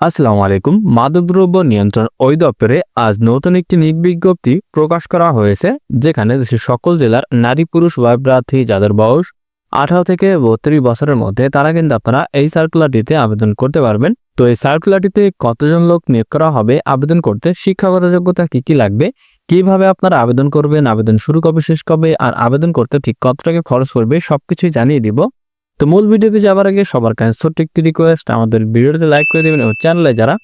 আসসালামু আলাইকুম। মাদকদ্রব্য নিয়ন্ত্রণ অধিদপ্তরে আজ নতুন একটি বিজ্ঞপ্তি প্রকাশ করা হয়েছে, যেখানে দেশের সকল জেলার নারী, পুরুষ প্রার্থী যাদের বয়স আঠারো থেকে বত্রিশ বছরের মধ্যে, তারা কিন্তু আপনারা এই সার্কুলারটিতে আবেদন করতে পারবেন। তো এই সার্কুলারটিতে কতজন লোক নিয়োগ করা হবে, আবেদন করতে শিক্ষাগত যোগ্যতা কি কি লাগবে, কীভাবে আপনারা আবেদন করবেন, আবেদন শুরু কবে, শেষ কবে, আর আবেদন করতে ঠিক কত টাকা খরচ করবে, সবকিছুই জানিয়ে দিব। তো মূল ভিডিওতে যাওয়ার আগে সবার কাছে ছোট্ট একটি রিকোয়েস্ট আমাদের ভিডিওতে লাইক করে দেবেন এবং চ্যানেলে যারা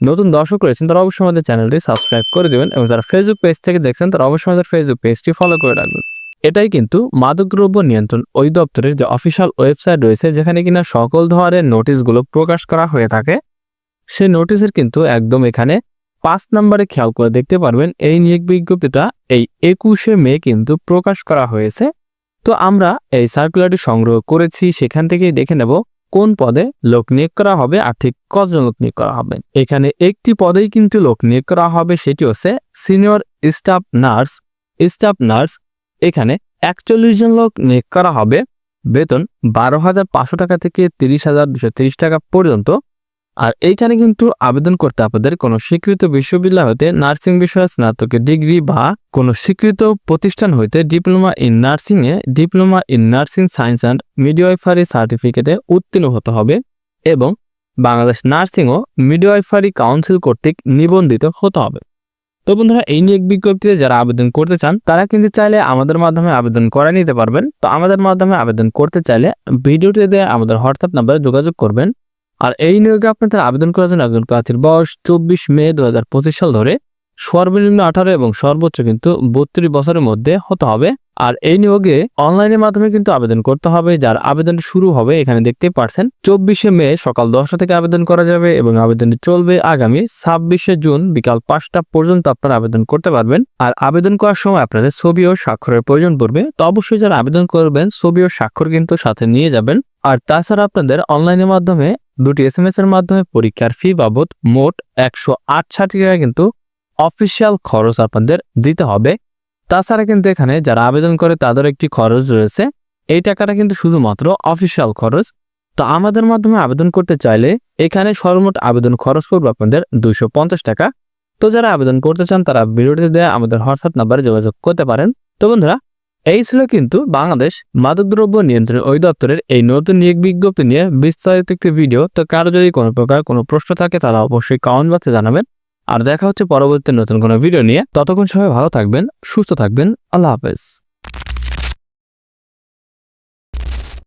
নতুন দর্শক রয়েছেন, তারা অবশ্যই আমাদের চ্যানেলটি সাবস্ক্রাইব করে দেবেন এবং যারা ফেসবুক পেজ থেকে দেখছেন, তারা অবশ্যই আমাদের ফেসবুক পেজটি ফলো করে রাখবেন। এটাই কিন্তু মাদকদ্রব্য নিয়ন্ত্রণ অধিদপ্তরের যে অফিসিয়াল ওয়েবসাইট রয়েছে, যেখানে কিনা সকল ধরনের নোটিশগুলো প্রকাশ করা হয়ে থাকে। সেই নোটিশের কিন্তু একদম এখানে পাঁচ নম্বরে খেয়াল করে দেখতে পারবেন, এই নিয়োগ বিজ্ঞপ্তিটা এই একুশে মে কিন্তু প্রকাশ করা হয়েছে। তো আমরা এই সার্কুলারটি সংগ্রহ করেছি, সেখান থেকেই দেখে নেব কোন পদে লোক নিয়োগ করা হবে আর ঠিক কতজন লোক নিয়োগ করা হবে। এখানে একটি পদেই কিন্তু লোক নিয়োগ করা হবে, সেটি হচ্ছে senior staff nurse staff nurse এখানে একচল্লিশ জন লোক নিয়োগ করা হবে। বেতন বারো হাজার পাঁচশো টাকা থেকে তিরিশ হাজার দুশো তিরিশ টাকা পর্যন্ত। আর এইখানে কিন্তু আবেদন করতে আপনাদের কোনো স্বীকৃত বিশ্ববিদ্যালয় হতে নার্সিং বিষয়ে স্নাতকের ডিগ্রি বা কোনো স্বীকৃত প্রতিষ্ঠান হইতে diploma in nursing A diploma in nursing science and midwifery সার্টিফিকেটে উত্তীর্ণ হতে হবে এবং বাংলাদেশ নার্সিং ও মিডওয়াইফারি কাউন্সিল কর্তৃক নিবন্ধিত হতে হবে। তো বন্ধুরা, এই নিয়োগ বিজ্ঞপ্তিতে যারা আবেদন করতে চান, তারা কিন্তু চাইলে আমাদের মাধ্যমে আবেদন করে নিতে পারবেন। তো আমাদের মাধ্যমে আবেদন করতে চাইলে ভিডিওটিতে আমাদের হোয়াটসঅ্যাপ নাম্বারে যোগাযোগ করবেন। আর এই নিয়োগে আপনাদের আবেদন করার জন্য একজন প্রার্থীর বয়স চব্বিশ মে দু হাজার পঁচিশ সাল ধরে সর্বনিম্ন আঠারো এবং সর্বোচ্চ কিন্তু বত্রিশ বছরের মধ্যে হতে হবে। আর এই নিয়োগে অনলাইনের মাধ্যমে কিন্তু আবেদন করতে হবে, যার আবেদন শুরু হবে এখানে দেখতে পাচ্ছেন চব্বিশে মে সকাল দশটা থেকে আবেদন করা যাবে এবং আবেদনটি চলবে আগামী ছাব্বিশে জুন বিকাল পাঁচটা পর্যন্ত আপনারা আবেদন করতে পারবেন। আর আবেদন করার সময় আপনাদের ছবি ও স্বাক্ষরের প্রয়োজন পড়বে। তো অবশ্যই যারা আবেদন করবেন, ছবি ও স্বাক্ষর কিন্তু সাথে নিয়ে যাবেন। আর তাছাড়া আপনাদের অনলাইনের মাধ্যমে দুটি এস এম এস এর মাধ্যমে পরীক্ষার ফি বাবদ মোট একশো আট ষাট টাকা কিন্তু অফিসিয়াল খরচ আপনাদের দিতে হবে। তাছাড়া কিন্তু এখানে যারা আবেদন করে তাদের একটি খরচ রয়েছে। এই টাকাটা কিন্তু শুধুমাত্র অফিসিয়াল খরচ। তো আমাদের মাধ্যমে আবেদন করতে চাইলে এখানে সর্বমোট আবেদন খরচ পড়বে আপনাদের দুইশো পঞ্চাশ টাকা। তো যারা আবেদন করতে চান তারা ভিডিওতে দেওয়া আমাদের হোয়াটসঅ্যাপ নাম্বারে যোগাযোগ করতে পারেন। তো বন্ধুরা এই ছিল কিন্তু বাংলাদেশ মাদকদ্রব্য নিয়ন্ত্রণ অধিদপ্তরের এই নতুন নিয়োগ বিজ্ঞপ্তি নিয়ে বিস্তারিত একটি ভিডিও তো কারও যদি কোনো প্রকার কোনো প্রশ্ন থাকে, তারা অবশ্যই কমেন্ট বক্সে জানাবেন। আর দেখা হচ্ছে পরবর্তী নতুন কোনো ভিডিও নিয়ে। ততক্ষণ সবাই ভালো থাকবেন, সুস্থ থাকবেন। আল্লাহ হাফেজ।